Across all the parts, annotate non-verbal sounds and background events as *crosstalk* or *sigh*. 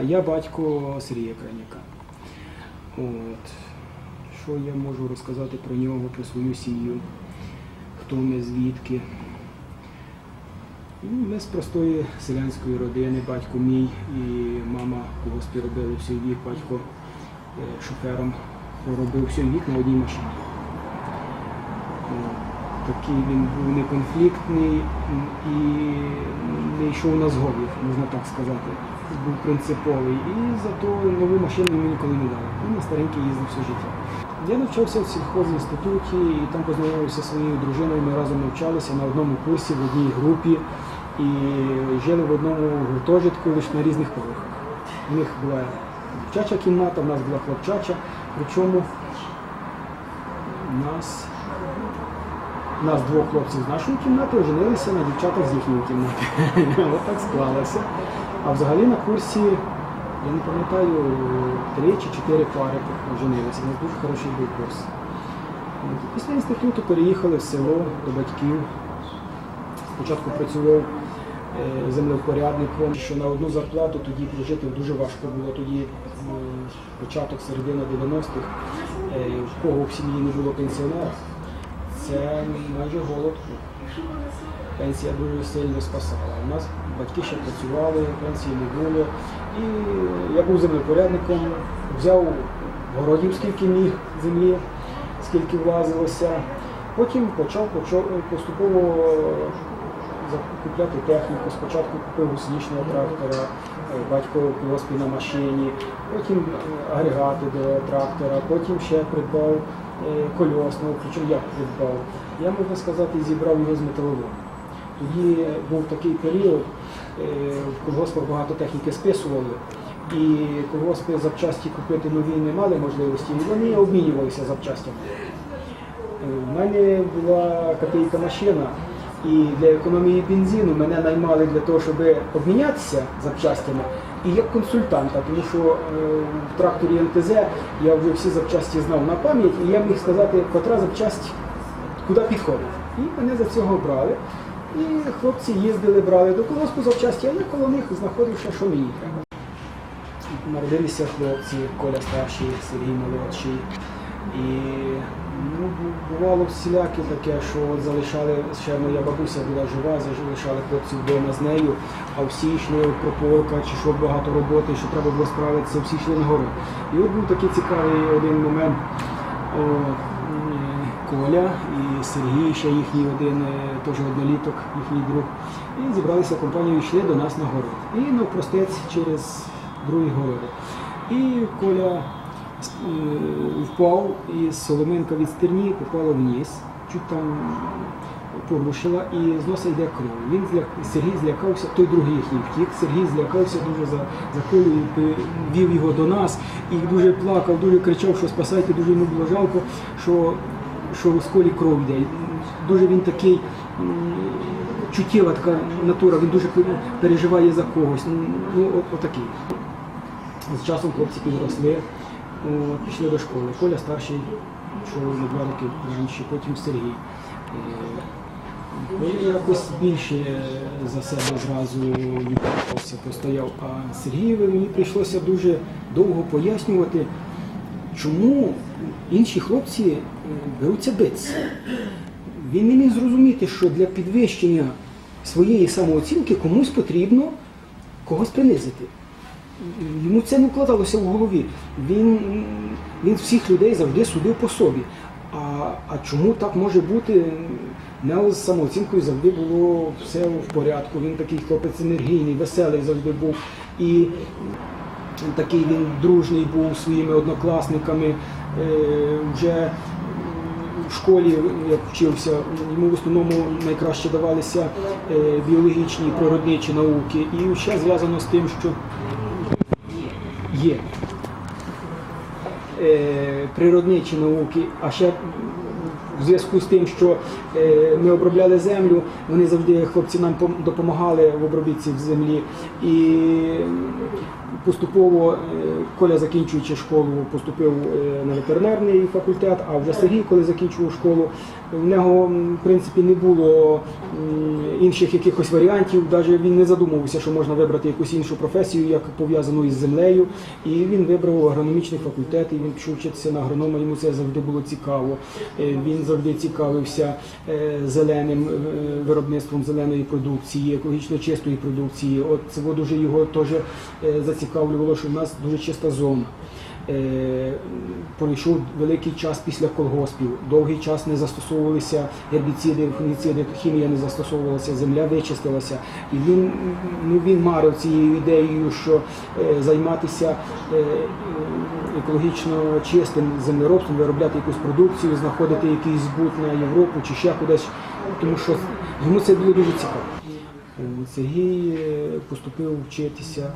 Я батько Сергія Краняка. От. Що я можу розказати про нього, про свою сім'ю, хто ми, звідки. Ну, Ми з простої селянської родини, батько мій і мама госпі робили всій вік, батько е, шофером робив всій вік на одній машині. Такий він був неконфліктний і не йшов на зговір, можна так сказати. Був принциповий. І зато нову машину йому ніколи не дали. Він на старенький їздив все життя. Я навчався в сільхозінституті і там познайомився зі своєю дружиною. Ми разом навчалися на одному курсі, в одній групі і жили в одному гуртожитку лише на різних поверхах. У них була дівчача кімната, в нас була хлопчача, причому нас нас двох хлопців з нашої кімнати оженилися на дівчатах з їхньої кімнати. *laughs* От так склалося. А взагалі на курсі, я не пам'ятаю, три чи чотири пари оженилися. У нас дуже хороший був курс. Після інституту переїхали в село до батьків. Спочатку працював е, землевпорядником, що на одну зарплату тоді прожити дуже важко було. Тоді е, початок, середина 90-х, е, в кого в сім'ї не було пенсіонера, це майже голод. Пенсія дуже сильно спасала. У нас батьки ще працювали, пенсії не було. І я був землепорядником, взяв городів скільки міг землі, скільки влазилося. Потім почав поступово закупляти техніку. Спочатку купив гусеничного трактора, е, батько в на машині, потім агрегати до трактора, потім ще придбав кольосного, причому як придбав. Я можна сказати, зібрав його з металолому. Тоді був такий період, е, в колгоспах багато техніки списували, і колгоспи запчасті купити нові не мали можливості, і вони обмінювалися запчастями. У мене була копійка машина, і для економії бензину мене наймали для того, щоб обмінятися запчастями і як консультанта, тому що е, в тракторі НТЗ я вже всі запчасті знав на пам'ять, і я міг сказати, котра запчасть куди підходить. І мене за цього брали. І хлопці їздили, брали до колоспу запчасті, а я коло них знаходив, ще, що мені треба. Народилися хлопці, Коля старший, Сергій молодший. І ну, бувало всіляке таке, що от залишали, ще моя бабуся була жива, залишали хлопців вдома з нею, а всі йшли прополка, чи що багато роботи, що треба було справитися, всі йшли на гору. І от був такий цікавий один момент. О, Коля і Сергій, ще їхній один, е, теж одноліток, їхній друг. І зібралися компанією, йшли до нас на город. І навпростець через другі городи. І Коля впав, і соломинка від стерні попала вниз, чуть там порушила, і з носа йде кров. Він зляк... Сергій злякався, той другий їхній втік. Сергій злякався дуже за, за Колю, і вів його до нас і дуже плакав, дуже кричав, що спасайте, дуже йому було жалко, що, що з Колі кров йде. Дуже він такий. Чуттєва така натура, він дуже переживає за когось. Ну, от, отакий. З часом хлопці підросли, от, пішли до школи. Коля старший, що на два роки раніше, потім Сергій. Е, Коля якось більше за себе зразу відповідався, постояв. А Сергієві мені прийшлося дуже довго пояснювати, чому інші хлопці е, беруться битися. Він не міг зрозуміти, що для підвищення своєї самооцінки комусь потрібно когось принизити. Йому це не вкладалося в голові. Він, він всіх людей завжди судив по собі. А, а чому так може бути? Нього з самооцінкою завжди було все в порядку. Він такий хлопець енергійний, веселий завжди був. І такий він дружний був своїми однокласниками. Е, вже в школі, як вчився, йому в основному найкраще давалися е, біологічні і природничі науки. І ще зв'язано з тим, що є е, природничі науки, а ще в зв'язку з тим, що е, ми обробляли землю, вони завжди хлопці нам допомагали в обробітці в землі. І поступово, е, Коля закінчуючи школу, поступив на ветеринарний факультет, а вже Сергій, коли закінчував школу, в нього в принципі не було інших якихось варіантів. Навіть він не задумувався, що можна вибрати якусь іншу професію, як пов'язану із землею. І він вибрав агрономічний факультет, і він пішов на агронома. Йому це завжди було цікаво. Е, Він завжди цікавився е, зеленим е, виробництвом зеленої продукції, екологічно чистої продукції. От це дуже його теж зацікавлювало, що в нас дуже чиста зона. Е, Пройшов великий час після колгоспів. Довгий час не застосовувалися гербіциди, фунгіциди, хімія не застосовувалася, земля вичистилася. І він, ну, він марив цією ідеєю, що е, займатися е, екологічно чистим землеробством, виробляти якусь продукцію, знаходити якийсь збут на Європу чи ще кудись, тому що йому це було дуже цікаво. Сергій поступив вчитися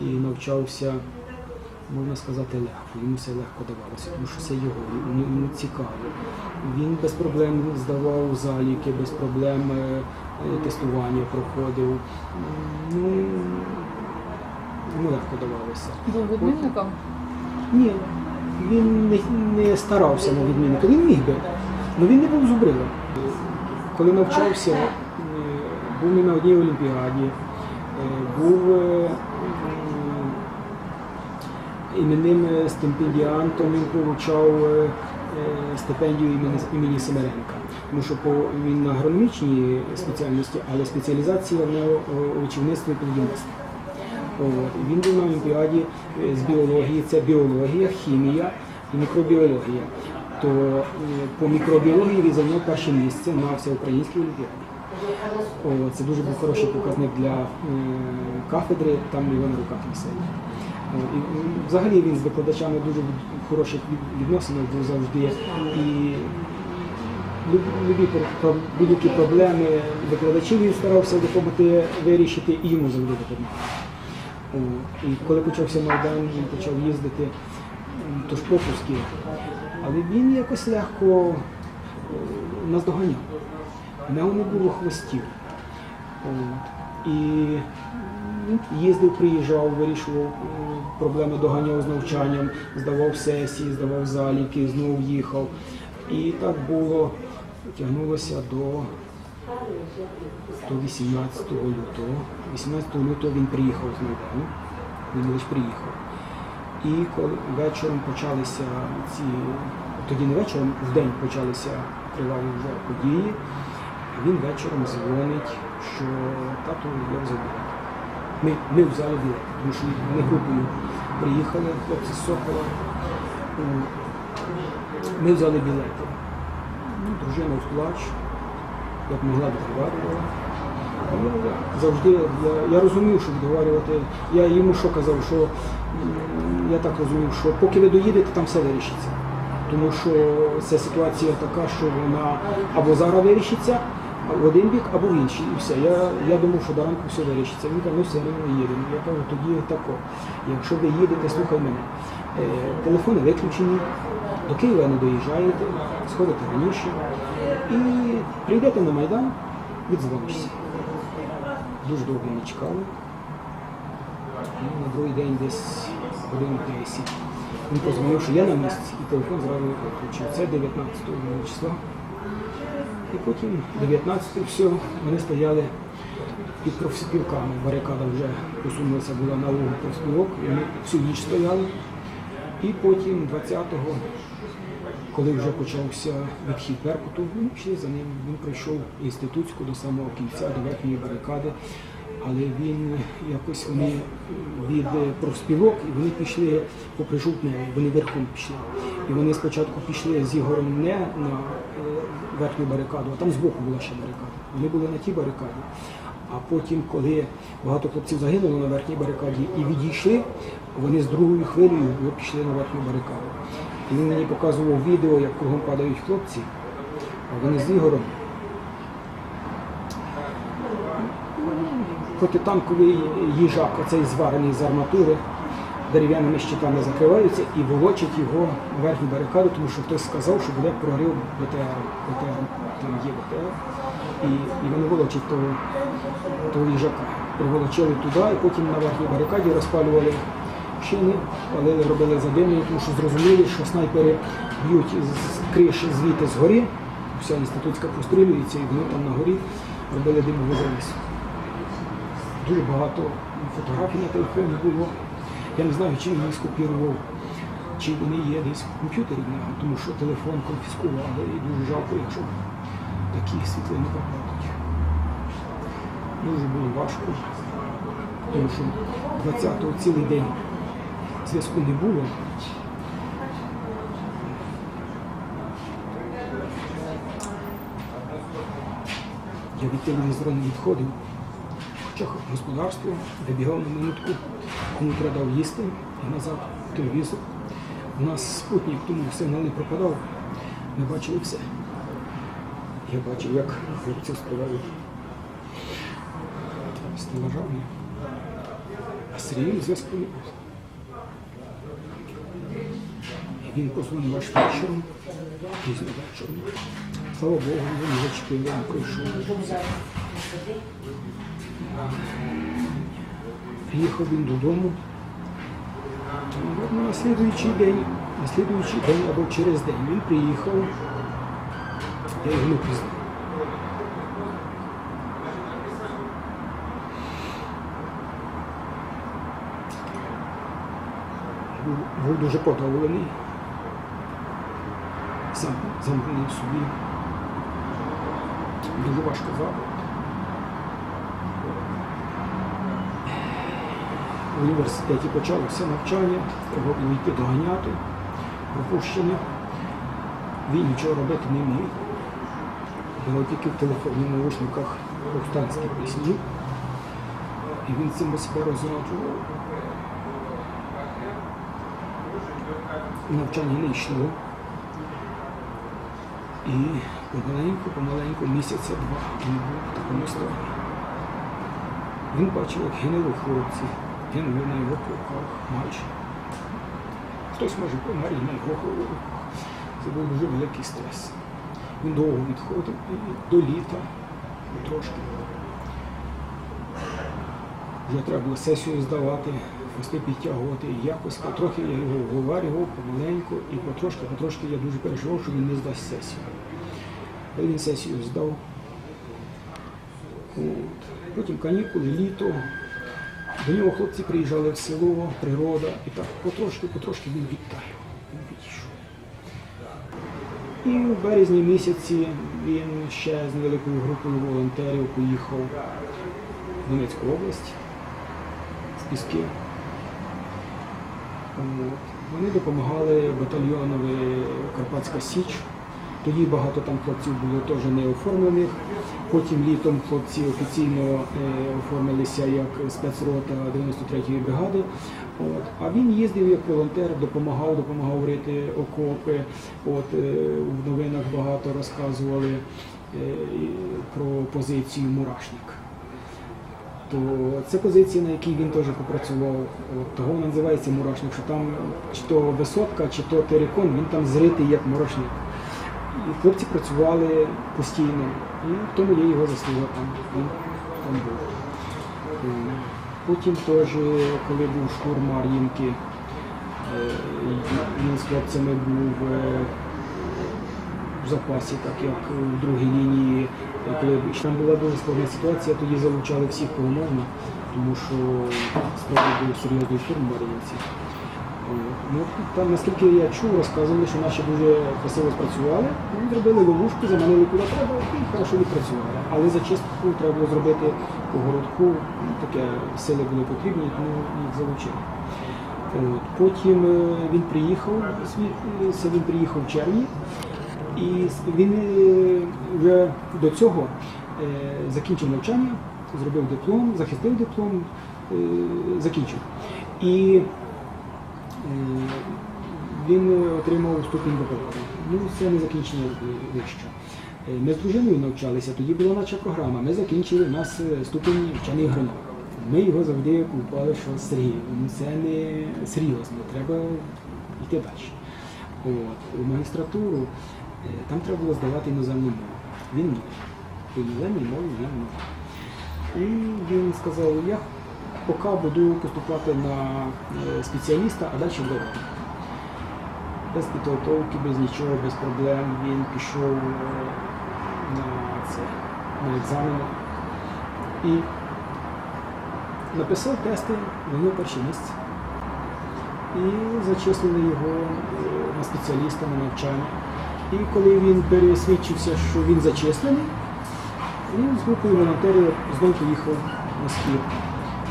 і навчався, можна сказати, легко. Йому все легко давалося, тому що це його, йому, йому цікаво. Він без проблем здавав заліки, без проблем е, е, тестування проходив. Ну, йому легко давалося. Був відмінником? Ні, він не, не старався на відмінника, він міг би, але він не був зубрилом. Коли навчався, е, був не на одній олімпіаді, був іменним е, стипендіантом, він получав е, е, стипендію імені, імені Семеренка. Тому що по, він на агрономічній спеціальності, але спеціалізація в нього у очівництві і будівництві. Він був на Олімпіаді з біології, це біологія, хімія і мікробіологія. То по мікробіології він зайняв перше місце на всеукраїнській олімпіаді. О, це дуже був хороший показник для е, кафедри, там його на руках несе. О, І, взагалі він з викладачами дуже в хороших від- відносинах був завжди. І любі будь-які проблеми викладачів він старався допомогти вирішити і йому завжди допомагав. І коли почався Майдан, він почав їздити, тож пропуски. Але він якось легко е, наздоганяв. В нього не було хвостів. І їздив, приїжджав, вирішував проблеми, доганяв з навчанням, здавав сесії, здавав заліки, знову їхав. І так було, тягнулося до до 18 лютого. 18 лютого він приїхав з Майдану, він лише приїхав. І коли вечором почалися ці, тоді не вечором, в день почалися криваві вже події, він вечором дзвонить, що тату я взяв. Ми, ми взяли білет, тому що ми групою приїхали, хлопці з Сокола. Ми взяли білети. Ну, дружина в плач, як могла відговарювала. Завжди я, я розумів, що відговарювати. Я йому що казав, що я так розумів, що поки ви доїдете, там все вирішиться. Тому що ця ситуація така, що вона або зараз вирішиться в один бік, або інший. І все. Я, я думав, що до ранку все вирішиться. Він каже, ми все одно їдемо. Я кажу, тоді тако. Якщо ви їдете, слухай мене. Е, телефони виключені, до Києва не доїжджаєте, сходите раніше і прийдете на Майдан, віддзвонишся. Дуже довго не чекали. Ну, на другий день десь годин 10. Він позвонив, що я на місці, і телефон зразу виключив. Це 19 числа. І потім 19 все, вони стояли під профспілками. Барикада вже посунулася була на угол профспілок, і вони всю ніч стояли. І потім 20-го, коли вже почався відхід Беркуту, ми пішли за ним. Він пройшов інститутську до самого кінця, до верхньої барикади. Але він якось вони від профспілок і вони пішли попри жовтневу, вони верхом пішли. І вони спочатку пішли з Ігорем не на е, верхню барикаду, а там збоку була ще барикада. Вони були на тій барикаді. А потім, коли багато хлопців загинуло на верхній барикаді і відійшли, вони з другою хвилею пішли на верхню барикаду. І він мені показував відео, як кругом падають хлопці, а вони з Ігорем. Протитанковий їжак, оцей зварений з арматури, дерев'яними щитами закриваються і волочать його на верхню барикаду, тому що хтось сказав, що буде прорив БТР. БТР там є БТР. І, і вони волочать того, того їжака. Приволочили туди, і потім на верхній барикаді розпалювали шини, палили, робили задимлення, тому що зрозуміли, що снайпери б'ють з криші звідти згори, вся інститутська прострілюється, і вони там на горі робили димову завісу. Дуже багато фотографій на телефоні було. Я не знаю, чи він їх скопірував, чи вони є десь в комп'ютері тому що телефон конфіскували і дуже жалко, якщо такі світлини пропадуть. Дуже було важко, тому що 20-го цілий день зв'язку не було. Я від телевізора не відходив. Господарство вибігав на минутку, кому продав їсти і назад телевізор. У нас спутник, тому сигнал не пропадав. Ми бачили все. Я бачив, як хлопців скривають стелажами. А Сергій зв'язку не було. Він позвонив аж вечором, пізно вечором. Слава Богу, він зачепив, він пройшов. Приїхав він додому. На слідуючий день, на слідуючий день або через день він приїхав. Я його не пізнав. Був, дуже подоволений. Замкнений в собі. Дуже важко забрати. В університеті почалося навчання, треба було йти доганяти, пропущення. Він нічого робити не міг. Було тільки в телефонних наушниках повстанські пісні. І він цим себе розраджував. Навчання не йшло. І помаленьку, помаленьку, місяця два він був в такому стані. Він бачив, як гинули хлопці, гинули на його майже. Хтось може помер на його руках. Це був дуже великий стрес. Він довго відходив і до літа трошки. Вже треба було сесію здавати, фости підтягувати. І якось потрохи я його вговарював помаленьку, і потрошки, потрошки я дуже переживав, що він не здасть сесію. Але він сесію здав. От. Потім канікули, літо. До нього хлопці приїжджали в село, природа, і так потрошки, потрошки він відтаяв. Він відійшов. І в березні місяці він ще з невеликою групою волонтерів поїхав в Донецьку область з Піски. Вони допомагали батальйонові Карпатська Січ. Тоді багато там хлопців було теж не оформлених. Потім літом хлопці офіційно е, оформилися як спецрота 93-ї бригади. От. А він їздив як волонтер, допомагав, допомагав рити окопи. От, е, в новинах багато розказували е, про позицію мурашник. То це позиція, на якій він теж попрацював. От, того називається мурашник, що там чи то висотка, чи то терикон, він там зритий як мурашник. І хлопці працювали постійно. І в тому є його заслуга там. Він там був. Потім теж, коли був штурм Мар'їнки, е, він з хлопцями був е, в запасі, так як в другій лінії, коли там була дуже складна ситуація, тоді залучали всіх, можна, тому що справді був серйозний штурм Мар'їнці. От. Ну, там, наскільки я чув, розказували, що наші дуже красиво спрацювали. Вони зробили ловушку, заманили куди треба і хорошо відпрацювали. Але зачистку треба було зробити по городку, ну, таке сили були потрібні, тому їх залучили. От. Потім е, він приїхав, звідси він приїхав в червні, і він е, вже до цього е, закінчив навчання, зробив диплом, захистив диплом, е, закінчив. І Е, він отримав ступінь бакалавра. Ну, це не закінчення вище. Е, Ми з дружиною навчалися, тоді була наша програма. Ми закінчили, у нас е, ступінь вчений агроном. Ми його завжди купували, що Сергій, ну це не серйозно, треба йти далі. От. У магістратуру е, там треба було здавати іноземну мову. Він міг. Іноземній мові він міг. І він сказав, я поки буду поступати на е, спеціаліста, а далі буде. Без підготовки, без нічого, без проблем. Він пішов е, на, це, на екзамени і написав тести, зайняв перше місце. І зачислили його е, на спеціаліста на навчання. І коли він пересвідчився, що він зачислений, він з групою волонтерів знову поїхав на схід.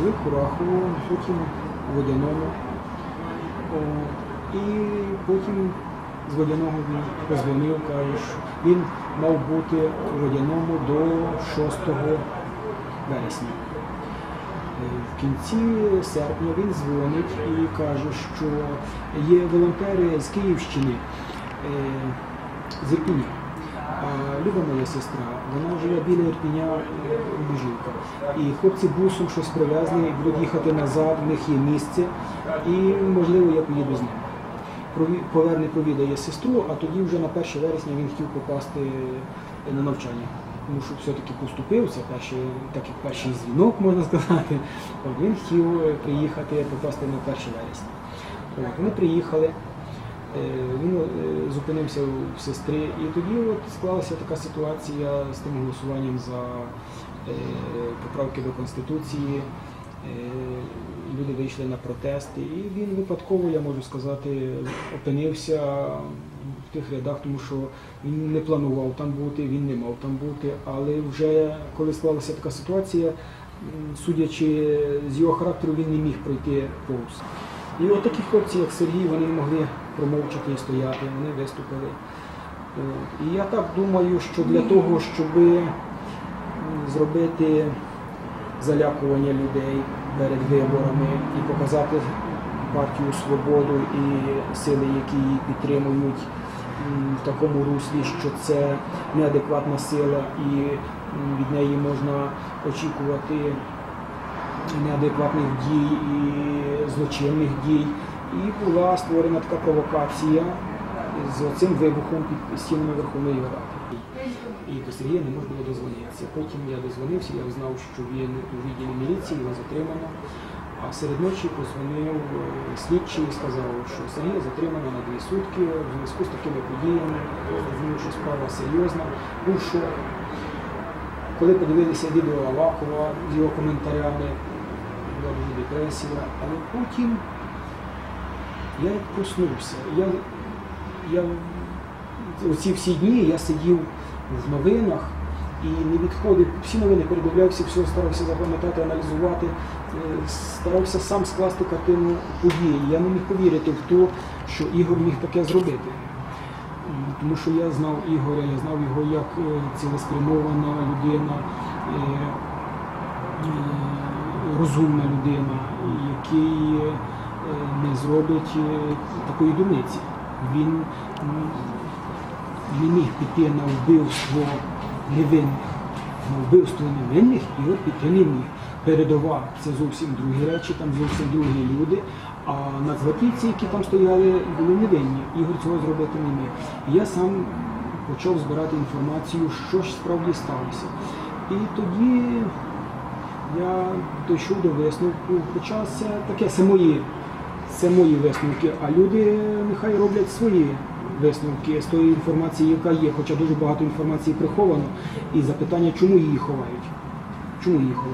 Він Курахово, потім Водяному. І потім з Водяного він позвонив, каже, що він мав бути у Водяному до 6 вересня. Е, В кінці серпня він дзвонить і каже, що є волонтери з Київщини, е, з Ірпіня. А Люба моя сестра, вона живе біля Ірпіня е, І хлопці бусом щось привезли, будуть їхати назад, в них є місце, і можливо я поїду з ними. Поверне провідає сестру, а тоді вже на 1 вересня він хотів попасти на навчання. Тому що все-таки поступився, перший, так як перший дзвінок, можна сказати. Він хотів е, приїхати, попасти на 1 вересня. От, вони приїхали, він е, зупинився у сестри, і тоді от склалася така ситуація з тим голосуванням за е, поправки до Конституції. Е, Люди вийшли на протести, і він випадково, я можу сказати, опинився в тих рядах, тому що він не планував там бути, він не мав там бути. Але вже коли склалася така ситуація, судячи з його характеру, він не міг пройти повз. І от такі хлопці, як Сергій, вони могли промовчати і стояти, вони виступили. І я так думаю, що для того, щоб зробити залякування людей перед виборами і показати партію свободу і сили, які її підтримують в такому руслі, що це неадекватна сила і від неї можна очікувати неадекватних дій і злочинних дій. І була створена така провокація з цим вибухом під стінами Верховної Ради. І до Сергія не можна було дозвонитися. Потім я дозвонився, я знав, що він у відділі міліції, його затримано. А серед ночі позвонив е, слідчий і сказав, що Сергія затримано на дві сутки в зв'язку з такими подіями, зрозумів, що справа серйозна. Був шок. Коли подивилися відео Авакова з його коментарями, була дуже депресія, але потім я проснувся. Я, я оці всі дні я сидів в новинах і не відходив, всі новини передивлявся, все старався запам'ятати, аналізувати, е, старався сам скласти картину події. Я не міг повірити в те, що Ігор міг таке зробити. Тому що я знав Ігоря, я знав його як е, цілеспрямована людина, е, розумна людина, який не зробить е, такої дурниці. Він не міг піти на вбивство невинних. На вбивство невинних Ігор піти не міг. Передова це зовсім другі речі, там зовсім другі люди. А нацгвардійці, які там стояли, були невинні. Ігор цього зробити не міг. Я сам почав збирати інформацію, що ж справді сталося. І тоді я дійшов до висновку, хоча це таке це мої, це мої висновки, а люди нехай роблять свої висновки з тої інформації, яка є, хоча дуже багато інформації приховано, і запитання, чому її ховають. Чому її ховають?